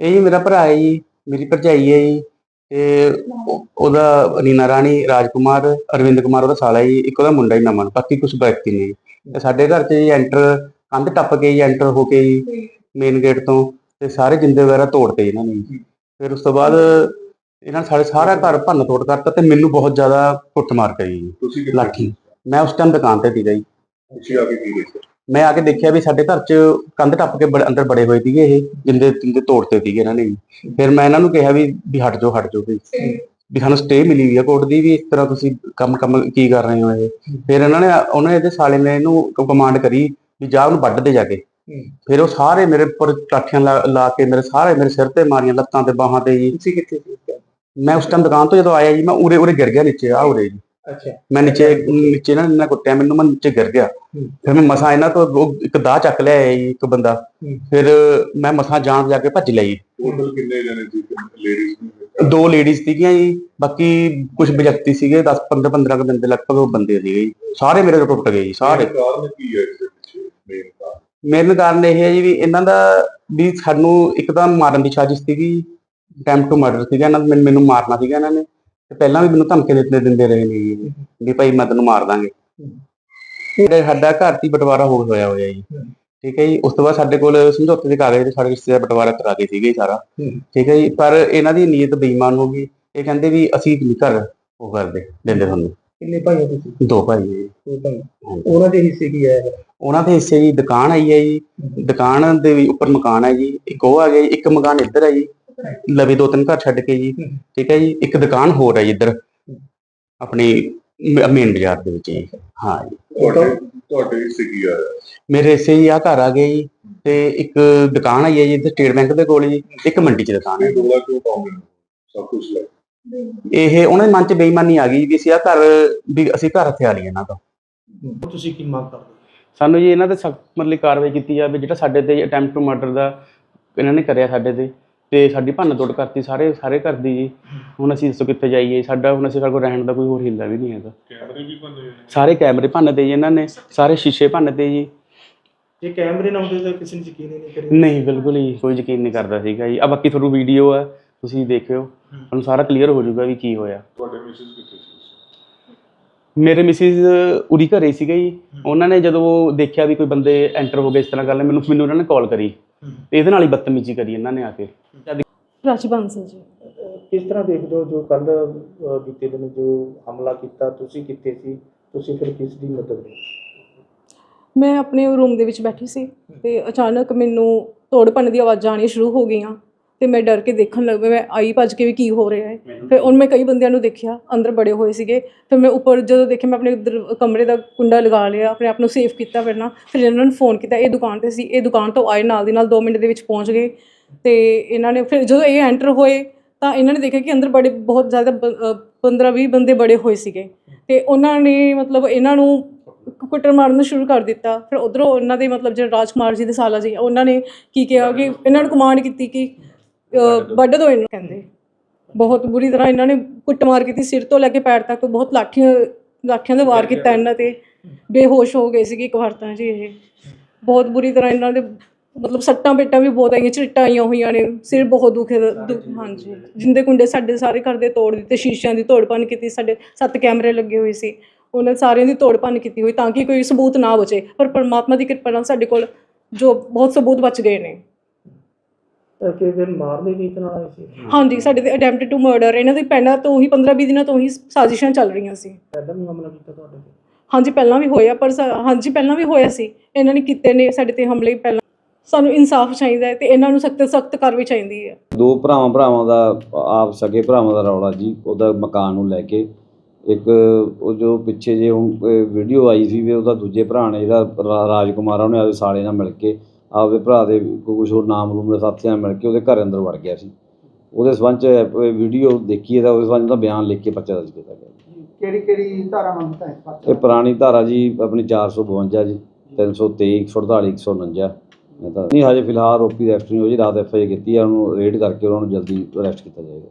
ਇਹ ਜੀ ਮੇਰਾ ਭਰਾ ਹੈ ਜੀ ਮੇਰੀ ਭਰਜਾਈ ਹੈ ਜੀ ਤੇ ਉਹ- ਉਹਦਾ ਰੀਨਾ ਰਾਣੀ ਰਾਜਕੁਮਾਰ ਅਰਵਿੰਦ ਕੁਮਾਰ ਉਹਦਾ ਸਾਲਾ ਜੀ ਇੱਕ ਉਹਦਾ ਮੁੰਡਾ ਹੀ ਨਮਨ ਬਾਕੀ ਕੁਝ ਵਿਅਕਤੀ ਨੇ ਜੀ। ਤੇ ਸਾਡੇ ਘਰ 'ਚ ਜੀ ਐਂਟਰ ਕੰਧ ਟੱਪ ਕੇ ਜੀ ਐਂਟਰ ਹੋ ਕੇ ਜੀ ਮੇਨ ਗੇਟ ਤੋਂ ਤੇ ਸਾਰੇ ਜਿੰਦੇ ਵਗੈਰਾ ਤੋੜਤੇ ਇਹਨਾਂ ਨੇ ਜੀ। ਫਿਰ ਉਸ ਤੋਂ ਬਾਅਦ ਇਹਨਾਂ ਨੇ ਸਾਡੇ ਸਾਰਾ ਘਰ ਭੰਨ ਤੋੜ ਕਰਤਾ ਤੇ ਮੈਨੂੰ ਬਹੁਤ ਜ਼ਿਆਦਾ ਕੁੱਟਮਾਰ ਕਰੀ ਜੀ ਤੁਸੀਂ ਕਿੱਥੇ ਲਾਠੀ ਮੈਂ ਉਸ ਟਾਈਮ ਦੁਕਾਨ ਤੇ ਸੀਗਾ ਜੀ ਤੁਸੀਂ ਆ ਕੇ ਕੀ ਦੇਖਿਆ ਮੈਂ ਆ ਕੇ ਦੇਖਿਆ ਵੀ ਸਾਡੇ ਘਰ 'ਚ ਕੰਧ ਟੱਪ ਕੇ ਬੜੇ- ਅੰਦਰ ਬੜੇ ਹੋਏ ਸੀਗੇ ਇਹ ਜਿੰਦੇ ਜਿੰਦੇ ਤੋੜਤੇ ਸੀਗੇ ਇਹਨਾਂ ਨੇ। ਫਿਰ ਮੈਂ ਇਹਨਾਂ ਨੂੰ ਕਿਹਾ ਵੀ ਵੀ ਹਟ ਜਾਓ ਹਟ ਜਾਓ ਵੀ ਵੀ ਸਾਨੂੰ ਸਟੇ ਮਿਲੀ ਹੋਈ ਆ ਕੋਰਟ ਦੀ ਵੀ ਇਸ ਤਰ੍ਹਾਂ ਤੁਸੀਂ ਕੰਮ ਕੰਮ ਕੀ ਕਰ ਰਹੇ ਹੋ ਇਹ। ਫਿਰ ਇਹਨਾਂ ਨੇ ਉਹਨੇ ਇਹਦੇ ਸਾਲੇ ਨੇ ਇਹਨੂੰ ਕਮਾਂਡ ਕਰੀ ਵੀ ਜਾ ਉਹਨੂੰ ਵੱਢ ਦੇ ਜਾ ਕੇ। ਫਿਰ ਉਹ ਸਾਰੇ ਮੇਰੇ ਉੱਪਰ ਕਾਠੀਆਂ ਲਾ ਕੇ ਮੇਰੇ ਸਾਰੇ ਮੇਰੇ ਸਿਰ ਤੇ ਮਾਰੀਆਂ ਲੱਤਾਂ ਤੇ ਬਾਹਾਂ ਤੇ ਜੀ। ਤੁਸੀਂ ਕਿੱਥੇ ਸੀ? ਮੈਂ ਉਸ ਟਾਈਮ ਦੁਕਾਨ ਤੋਂ ਜਦੋਂ ਆਇਆ ਜੀ ਮੈਂ ਉਰੇ ਉਰੇ ਗਿਰ ਗਿਆ ਨੀਚੇ ਆ ਉਰੇ ਜੀ। ਅੱਛਾ। ਮੈਂ ਨੀਚੇ ਨੀਚੇ ਨਾ ਇਹਨਾਂ ਕੁੱਟਿਆ ਮੈਨੂੰ ਮੈਂ ਨੀਚੇ ਗਿਰ ਗਿਆ। ਫਿਰ ਮੈਂ ਮਸਾਂ ਇਹਨਾਂ ਤੋਂ ਉਹ ਇੱਕ ਦਾਹ ਚੱਕ ਲਿਆ ਜੀ ਇੱਕ ਬੰਦਾ। ਫਿਰ ਮੈਂ ਮਸਾਂ ਜਾਣ ਜਾ ਕੇ ਭੱਜ ਲਈ ਟੋਟਲ ਕਿੰਨੇ ਜਣੇ ਸੀ ਲੇਡੀਜ਼ ਦੋ ਲੇਡੀਜ਼ ਸੀਗੀਆਂ ਜੀ ਬਾਕੀ ਕੁਝ ਵਿਅਕਤੀ ਸੀਗੇ 10 15 15 ਕੁ ਬੰਦੇ ਲਗਭਗ ਉਹ ਬੰਦੇ ਸੀਗੇ ਜੀ। ਸਾਰੇ ਮੇਰੇ ਤੋਂ ਟੁੱਟ ਗਏ ਜੀ ਸਾਰੇ। ਕਾਰਨ ਕੀ ਹੈ ਇਸ ਦੇ ਪਿੱਛੇ? ਮੇਨ ਕਾਰਨ? ਮੇਨ ਕਾਰਨ ਇਹ ਹੈ ਜੀ ਵੀ ਇਹਨਾਂ ਦਾ ਵੀ ਸਾਨੂੰ ਇੱਕਦਮ ਮਾਰਨ ਦੀ ਸਾਜ਼ਿਸ਼ ਸੀਗੀ ਅਟੈਂਪਟ ਟੂ ਮਰਡਰ ਸੀਗਾ ਇਹਨਾਂ ਨੇ ਮੈਨੂੰ ਮਾਰਨਾ ਸੀਗਾ ਇਹਨਾਂ ਨੇ। ਤੇ ਪਹਿਲਾਂ ਵੀ ਮੈਨੂੰ ਧਮਕੀ ਦਿੱਤੇ ਦਿੰਦੇ ਰਹੇ ਨੇ ਜੀ। ਵੀ ਭਾਈ ਮੈਂ ਤੈਨੂੰ ਮਾਰ ਦਾਂਗੇ। ਤੇ ਸਾਡਾ ਘਰ ਦੀ ਬਟਵਾਰਾ ਹੋ ਹੋਇਆ ਹੋਇਆ ਜੀ। ਠੀਕ ਹੈ ਜੀ ਉਸ ਤੋਂ ਬਾਅਦ ਸਾਡੇ ਕੋਲ ਸਮਝੌਤੇ ਦੇ ਕਾਗਜ਼ ਤੇ ਸਾਡੇ ਰਿਸ਼ਤੇਦਾਰ ਬਟਵਾਰਾ ਕਰਾ ਕੇ ਸੀਗੇ ਸਾਰਾ। ਠੀਕ ਹੈ ਜੀ ਪਰ ਇਹਨਾਂ ਦੀ ਨੀਅਤ ਬੇਈਮਾਨ ਹੋ ਗਈ। ਇਹ ਕਹਿੰਦੇ ਵੀ ਅਸੀਂ ਨਹੀਂ ਘਰ ਉਹ ਕਰਦੇ ਦਿੰਦੇ ਤੁਹਾਨੂੰ ਕਿੰਨੇ ਭਾਈ ਹੋ ਤੁਸੀਂ? ਦੋ ਭਾਈ ਜੀ। ਦੋ ਭਾਈ। ਉਹਨਾਂ ਦੇ ਹਿੱਸੇ ਕੀ ਹੈ ਉਹਨਾਂ ਦੇ ਹਿੱਸੇ ਜੀ ਦੁਕਾਨ ਆਈ ਹੈ ਜੀ। ਦੁਕਾਨ ਦੇ ਵੀ ਉੱਪਰ ਮਕਾਨ ਹੈ ਜੀ। ਇੱਕ ਉਹ ਆ ਗਿਆ ਇੱਕ ਮਕਾਨ ਇੱਧਰ ਹੈ ਜੀ। ਲਵੇ ਦੋ ਤਿੰਨ ਘਰ ਛੱਡ ਕੇ ਜੀ। ਠੀਕ ਹੈ ਜੀ ਇੱਕ ਦੁਕਾਨ ਹੋਰ ਹੈ ਜੀ ਇੱਧਰ ਆਪਣੀ ਮੇਨ ਬਾਜ਼ਾਰ ਦੇ ਵਿੱਚ ਜੀ ਹਾਂ ਜੀ। ਤੁਹਾਡੇ ਤੁਹਾਡੇ ਹਿੱਸੇ ਕੀ ਆ ਮੇਰੇ ਹਿੱਸੇ ਜੀ ਆ ਘਰ ਆ ਗਏ ਜੀ ਤੇ ਇੱਕ ਦੁਕਾਨ ਆਈ ਹੈ ਜੀ ਇੱਧਰ ਸਟੇਟ ਬੈਂਕ ਦੇ ਕੋਲ ਜੀ ਇੱਕ ਮੰਡੀ 'ਚ ਦੁਕਾਨ ਹੈ। ਇਹ ਦੋਲਾ ਕਿਉਂ ਪਾਉਂਦੇ ਨੇ ਸਭ ਕੁਝ ਲੈ। ਇਹ ਉਹਨਾਂ ਦੇ ਮਨ 'ਚ ਬੇਈਮਾਨੀ ਆ ਗਈ ਵੀ ਅਸੀਂ ਆ ਘਰ ਵੀ ਅਸੀਂ ਘਰ ਹਥਿਆ ਲਈ ਇਹਨਾਂ ਤੋਂ। ਤੁਸੀਂ ਕੀ ਮੰਗ ਕਰਦੇ ਸਾਨੂੰ ਜੀ ਇਹਨਾਂ ਤੇ ਸਖਤ ਮਤਲਬ ਕਾਰਵਾਈ ਕੀਤੀ ਜਾਵੇ ਜਿਹੜਾ ਸਾਡੇ ਤੇ ਅਟੈਂਪਟ ਟੂ ਮਰਡਰ ਦਾ ਇਹਨਾਂ ਨੇ ਕਰਿਆ ਸਾਡੇ ਤੇ। ਤੇ ਸਾਡੀ ਭੰਨ ਤੋੜ ਕਰਤੀ ਸਾਰੇ ਸਾਰੇ ਘਰ ਦੀ ਜੀ। ਹੁਣ ਅਸੀਂ ਦੱਸੋ ਕਿੱਥੇ ਜਾਈਏ? ਸਾਡਾ ਹੁਣ ਅਸੀਂ ਸਾਡੇ ਕੋਲ ਰਹਿਣ ਦਾ ਕੋਈ ਹੋਰ ਹਿੱਲਾ ਵੀ ਨਹੀਂ ਹੈਗਾ। ਕੈਮਰੇ ਵੀ ਬੰਦੇ ਸਾਰੇ ਕੈਮਰੇ ਭੰਨ ਤੇ ਜੀ ਇਹਨਾਂ ਨੇ ਸਾਰੇ ਸ਼ੀਸ਼ੇ ਭੰਨ ਤੇ ਜੀ। ਜੇ ਕੈਮਰੇ ਨਾ ਹੁੰਦੇ ਤਾਂ ਕਿਸੇ ਨੇ ਯਕੀਨ ਹੀ ਨਹੀਂ ਕਰੇ ਨਹੀਂ ਬਿਲਕੁਲ ਹੀ ਕੋਈ ਯਕੀਨ ਨਹੀਂ ਕਰਦਾ ਸੀਗਾ ਜੀ। ਆ ਬਾਕੀ ਤੁਹਾਨੂੰ ਵੀਡੀਓ ਹੈ ਤੁਸੀਂ ਦੇਖਿਓ। ਤੁਹਾਨੂੰ ਸਾਰਾ ਕਲੀਅਰ ਹੋ ਜਾਊਗਾ ਵੀ ਕੀ ਹੋਇਆ। ਤੁਹਾਡੇ ਮਿਸਿਸ ਕਿੱਥੇ ਸੀ ਮੇਰੇ ਮਿਸਿਸ ਉਰੀ ਘਰੇ ਸੀਗੇ ਜੀ। ਉਹਨਾਂ ਨੇ ਜਦੋਂ ਦੇਖਿਆ ਵੀ ਕੋਈ ਬੰਦੇ ਐਂਟਰ ਹੋ ਗਏ ਇਸ ਤਰ੍ਹਾਂ ਗੱਲ ਮੈਨੂੰ ਮੈਨੂੰ ਉਹਨਾਂ ਨੇ ਕਾਲ ਕਰੀ। ਤੇ ਇਹਦੇ ਨਾਲ ਹੀ ਬਦਤਮੀਜ਼ੀ ਕਰੀ ਇਹਨਾਂ ਨੇ ਆ ਕੇ। ਰਾਜੀ ਬਾਂਸਲ ਜੀ। ਕਿਸ ਤਰ੍ਹਾਂ ਦੇਖਦੇ ਹੋ ਜੋ ਕੱਲ ਬੀਤੇ ਦਿਨ ਜੋ ਹਮਲਾ ਕੀਤਾ ਤੁਸੀਂ ਕਿੱਥੇ ਸੀ? ਤੁਸੀਂ ਫਿਰ ਕਿਸ ਦੀ ਮਦਦ ਲਈ? ਮੈਂ ਆਪਣੇ ਰੂਮ ਦੇ ਵਿੱਚ ਬੈਠੀ ਸੀ ਤੇ ਅਚਾਨਕ ਮੈਨੂੰ ਤੋੜ ਭੰਨ ਦੀ ਆਵਾਜ਼ਾਂ ਆਉਣੀਆਂ ਸ਼ੁਰੂ ਹੋ ਗਈਆਂ। ਤੇ ਮੈਂ ਡਰ ਕੇ ਦੇਖਣ ਲੱਗ ਪਈ ਮੈਂ ਆਈ ਭੱਜ ਕੇ ਵੀ ਕੀ ਹੋ ਰਿਹਾ ਹੈ। ਫਿਰ ਹੁਣ ਮੈਂ ਕਈ ਬੰਦਿਆਂ ਨੂੰ ਦੇਖਿਆ ਅੰਦਰ ਬੜੇ ਹੋਏ ਸੀਗੇ। ਫਿਰ ਮੈਂ ਉੱਪਰ ਜਦੋਂ ਦੇਖਿਆ ਮੈਂ ਆਪਣੇ ਉੱਧਰ ਕਮਰੇ ਦਾ ਕੁੰਡਾ ਲਗਾ ਲਿਆ ਆਪਣੇ ਆਪ ਨੂੰ ਸੇਫ ਕੀਤਾ ਪਹਿਲਾਂ ਫਿਰ ਇਹਨਾਂ ਨੂੰ ਫੋਨ ਕੀਤਾ ਇਹ ਦੁਕਾਨ ਤੇ ਸੀ ਇਹ ਦੁਕਾਨ ਤੋਂ ਆਏ ਨਾਲ ਦੀ ਨਾਲ 2 ਮਿੰਟ ਦੇ ਵਿੱਚ ਪਹੁੰਚ ਗਏ। ਤੇ ਇਹਨਾਂ ਨੇ ਫਿਰ ਜਦੋਂ ਇਹ ਐਂਟਰ ਹੋਏ ਤਾਂ ਇਹਨਾਂ ਨੇ ਦੇਖਿਆ ਕਿ ਅੰਦਰ ਬੜੇ ਬਹੁਤ ਜ਼ਿਆਦਾ 15 20 ਬੰਦੇ ਬੜੇ ਹੋਏ ਸੀਗੇ। ਤੇ ਉਹਨਾਂ ਨੇ ਮਤਲਬ ਇਹਨਾਂ ਨੂੰ ਕੁੱਟਰ ਮਾਰਨ ਸ਼ੁਰੂ ਕਰ ਦਿੱਤਾ। ਫਿਰ ਉਧਰੋਂ ਉਹਨਾਂ ਦੇ ਮਤਲਬ ਜਿਹੜੇ ਰਾਜਕੁਮਾਰ ਜੀ ਦੇ ਸਾਲਾ ਜੀ ਉਹਨਾਂ ਨੇ ਕੀ ਕਿਹਾ ਕਿ ਇਹਨਾਂ ਨੂੰ ਕਮਾਂਡ ਕੀਤੀ ਕਿ ਵੱਢ ਦੋ ਇਹਨੂੰ ਕਹਿੰਦੇ। ਬਹੁਤ ਬੁਰੀ ਤਰ੍ਹਾਂ ਇਹਨਾਂ ਨੇ ਕੁੱਟਮਾਰ ਕੀਤੀ ਸਿਰ ਤੋਂ ਲੈ ਕੇ ਪੈਰ ਤੱਕ ਬਹੁਤ ਲਾਠੀਆਂ ਲਾਠੀਆਂ ਦੇ ਵਾਰ ਕੀਤਾ ਇਹਨਾਂ ਤੇ। ਬੇਹੋਸ਼ ਹੋ ਗਏ ਸੀਗੇ ਇੱਕ ਵਾਰ ਤਾਂ ਜੀ ਇਹ। ਬਹੁਤ ਬੁਰੀ ਤਰ੍ਹਾਂ ਇਹਨਾਂ ਦੇ ਮਤਲਬ ਸੱਟਾਂ ਪੇਟਾਂ ਵੀ ਬਹੁਤ ਆਈਆਂ ਝਿੱਟਾਂ ਆਈਆਂ ਹੋਈਆਂ ਨੇ। ਸਿਰ ਬਹੁਤ ਦੁਖੇ ਹਾਂਜੀ। ਜਿੰਦੇ ਕੁੰਡੇ ਸਾਡੇ ਸਾਰੇ ਘਰ ਦੇ ਤੋੜ ਦਿੱਤੇ ਸ਼ੀਸ਼ਿਆਂ ਦੀ ਤੋੜ ਭੰਨ ਕੀਤੀ ਸਾਡੇ ਸੱਤ ਕੈਮਰੇ ਲੱਗੇ ਹੋਏ ਸੀ। ਉਹਨਾਂ ਸਾਰਿਆਂ ਦੀ ਤੋੜ ਭੰਨ ਕੀਤੀ ਹੋਈ ਤਾਂ ਕਿ ਕੋਈ ਸਬੂਤ ਨਾ ਬਚੇ। ਪਰ ਪਰਮਾਤਮਾ ਦੀ ਕਿਰਪਾ ਨਾਲ ਸਾਡੇ ਕੋਲ ਜੋ ਬਹੁਤ ਸਬੂਤ ਬਚ ਗਏ ਨੇ। ਕਿ ਫਿਰ ਮਾਰਨੇ ਦੀ ਇਤਨਾ ਆਏ ਸੀ। ਹਾਂਜੀ ਸਾਡੇ ਤੇ ਅਟੈਂਪਟ ਟੂ ਮਰਡਰ ਇਹਨਾਂ ਦੀ ਪਹਿਲਾਂ ਤੋਂ ਹੀ 15-20 ਦਿਨਾਂ ਤੋਂ ਹੀ ਸਾਜ਼ਿਸ਼ਾਂ ਚੱਲ ਰਹੀਆਂ ਸੀ। ਪਹਿਲਾਂ ਵੀ ਹਮਲਾ ਕੀਤਾ ਤੁਹਾਡੇ ਤੇ? ਹਾਂਜੀ ਪਹਿਲਾਂ ਵੀ ਹੋਇਆ ਪਰ ਸਾ- ਹਾਂਜੀ ਪਹਿਲਾਂ ਵੀ ਹੋਇਆ ਸੀ। ਇਹਨਾਂ ਨੇ ਕੀਤੇ ਨੇ ਸਾਡੇ ਤੇ ਹਮਲੇ ਪਹਿਲਾਂ। ਸਾਨੂੰ ਇਨਸਾਫ ਚਾਹੀਦਾ ਹੈ ਤੇ ਇਹਨਾਂ ਨੂੰ ਸਖਤ ਸਖਤ ਕਾਰਵਾਈ ਚਾਹੀਦੀ ਹੈ। ਦੋ ਭਰਾਵਾਂ ਭਰਾਵਾਂ ਦਾ ਆਪ ਸਕੇ ਭਰਾਵਾਂ ਦਾ ਰੌਲਾ ਜੀ ਉਹਦਾ ਮਕਾਨ ਨੂੰ ਲੈ ਕੇ। ਇੱਕ ਉਹ ਜੋ ਪਿੱਛੇ ਜੇ ਹੁਣ ਵੀਡੀਓ ਆਈ ਸੀ ਵੀ ਉਹਦਾ ਦੂਜੇ ਭਰਾ ਨੇ ਜਿਹੜਾ ਰਾ- ਰਾਜਕੁਮਾਰ ਆ ਉਹਨੇ ਆਪਦੇ ਸਾਲੇ ਨਾਲ ਮਿਲ ਕੇ ਆਪਦੇ ਭਰਾ ਦੇ ਕੁਝ ਹੋਰ ਨਾਮ ਰੂਮ ਦੇ ਸਾਥੀਆਂ ਨਾਲ ਮਿਲ ਕੇ ਉਹਦੇ ਘਰ ਅੰਦਰ ਵੜ ਗਿਆ ਸੀ। ਉਹਦੇ ਸਬੰਧ ਚ ਵੀਡੀਓ ਦੇਖੀ ਹੈ ਤਾਂ ਉਹਦੇ ਸਬੰਧ ਦਾ ਬਿਆਨ ਲਿਖ ਕੇ ਪਰਚਾ ਦਰਜ ਕੀਤਾ ਗਿਆ। ਕਿਹੜੀ ਕਿਹੜੀ ਧਾਰਾਵਾਂ ਦਾ ਹੈ ਇਹ ਪੁਰਾਣੀ ਧਾਰਾ ਜੀ ਆਪਣੀ 452 ਜੀ 323 148 149 ਇਹ ਤਾਂ ਨਹੀਂ ਹਜੇ ਫਿਲਹਾਲ ਰੋਪੀ ਰੈਸਟ ਨਹੀਂ ਹੋਈ ਜੀ ਰਾਤ ਐਫ ਆਈ ਕੀਤੀ ਆ ਉਹਨੂੰ ਰੇਡ ਕਰਕੇ ਉਹਨਾਂ ਨੂੰ ਜਲਦੀ ਅਰੈਸਟ ਕੀਤਾ ਜਾਏਗਾ।